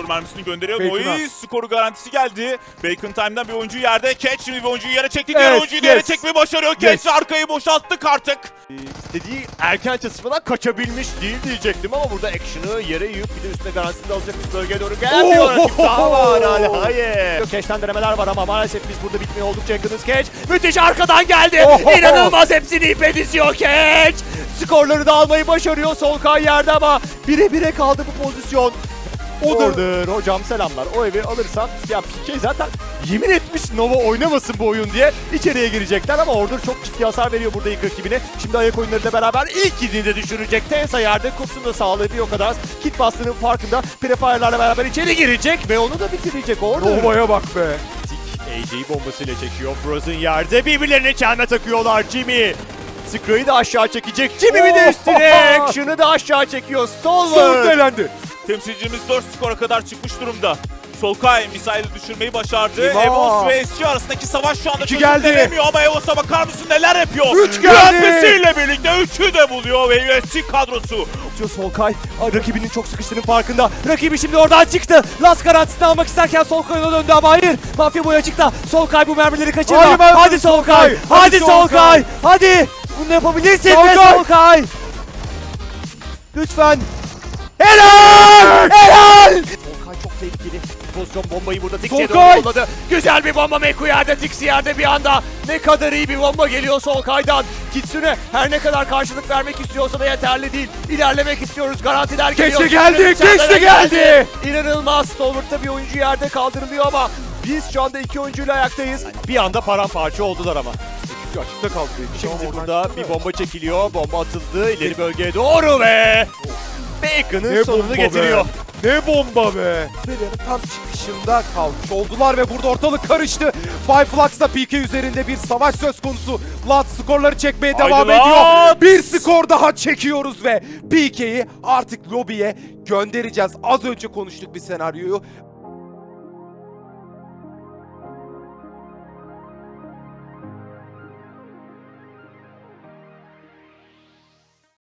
Mermisini gönderiyor. Noise skoru garantisi geldi. Bacon Time'dan bir oyuncu yerde. Catch şimdi bir oyuncuyu yere çekti. Diğer Evet, oyuncuyu da yere yes. çekmeyi başarıyor. Catch Yes. arkayı boşalttık artık. Ee, istediği erken çatışmadan kaçabilmiş değil diyecektim ama burada action'ı yere yiyip bir de üstüne garantisini de alacak bir bölgeye doğru gelmiyor. Rakip daha var hala. Hayır. Keş'ten denemeler var ama maalesef biz burada bitmeye oldukça yakınız Keş. Müthiş arkadan geldi. Oh! İnanılmaz hepsini ipe diziyor Keş. Skorları da almayı başarıyor. Solkay yerde ama bire bire kaldı bu pozisyon. Odur. Hocam selamlar. O evi alırsan ya PK zaten yemin etmiş Nova oynamasın bu oyun diye içeriye girecekler ama Order çok ciddi hasar veriyor burada ilk rakibine. Şimdi ayak oyunlarıyla beraber ilk gidini de düşürecek. Tensa yerde Kups'un da sağlığı bir o kadar. Kit bastığının farkında Prefire'larla beraber içeri girecek ve onu da bitirecek Order. Nova'ya bak be. AJ bombasıyla çekiyor. Frozen yerde birbirlerine çelme takıyorlar Jimmy. Scray'ı da aşağı çekecek. Jimmy bir de üstüne. Action'ı da aşağı çekiyor. Solver. elendi. Temsilcimiz 4 skora kadar çıkmış durumda. Solkay misaili düşürmeyi başardı. Kima? Evos ve SG arasındaki savaş şu anda İki geldi. ama Evos'a bakar mısın neler yapıyor? Üç geldi. Grandpesi'yle birlikte üçü de buluyor ve USC kadrosu. Atıyor Solkay. Rakibinin çok sıkıştığının farkında. Rakibi şimdi oradan çıktı. Last garantisini almak isterken Solkay'a döndü ama hayır. Mafya boyu açıkta. Solkay bu mermileri kaçırma. Hayır, ben- Hadi Solkay. Hadi Solkay. Solkay. Hadi. Bunu yapabilirsin Solkay. Solkay. Lütfen. Pozisyon bombayı burada Tixi'ye doğru yolladı. Güzel bir bomba Meku yerde, Tixi yerde bir anda. Ne kadar iyi bir bomba geliyor Solkay'dan. Kitsune her ne kadar karşılık vermek istiyorsa da yeterli değil. İlerlemek istiyoruz. Garantiler geliyor. Geçti geldi, geçti geldi. İnanılmaz. Stalwart'ta bir oyuncu yerde kaldırılıyor ama biz şu anda iki oyuncuyla ayaktayız. Bir anda paramparça oldular ama. Açıkta kaldı. Şimdi burada bir bomba çekiliyor. Bomba atıldı. ileri bölgeye doğru ve Bacon'ın Ne sonunu bomba getiriyor. be. Ne bomba be. Seriyanın tam çıkışında kalmış oldular ve burada ortalık karıştı. Five Flux'da PK üzerinde bir savaş söz konusu. Vlad skorları çekmeye Haydi devam Vlad! ediyor. Bir skor daha çekiyoruz ve PK'yi artık lobiye göndereceğiz. Az önce konuştuk bir senaryoyu.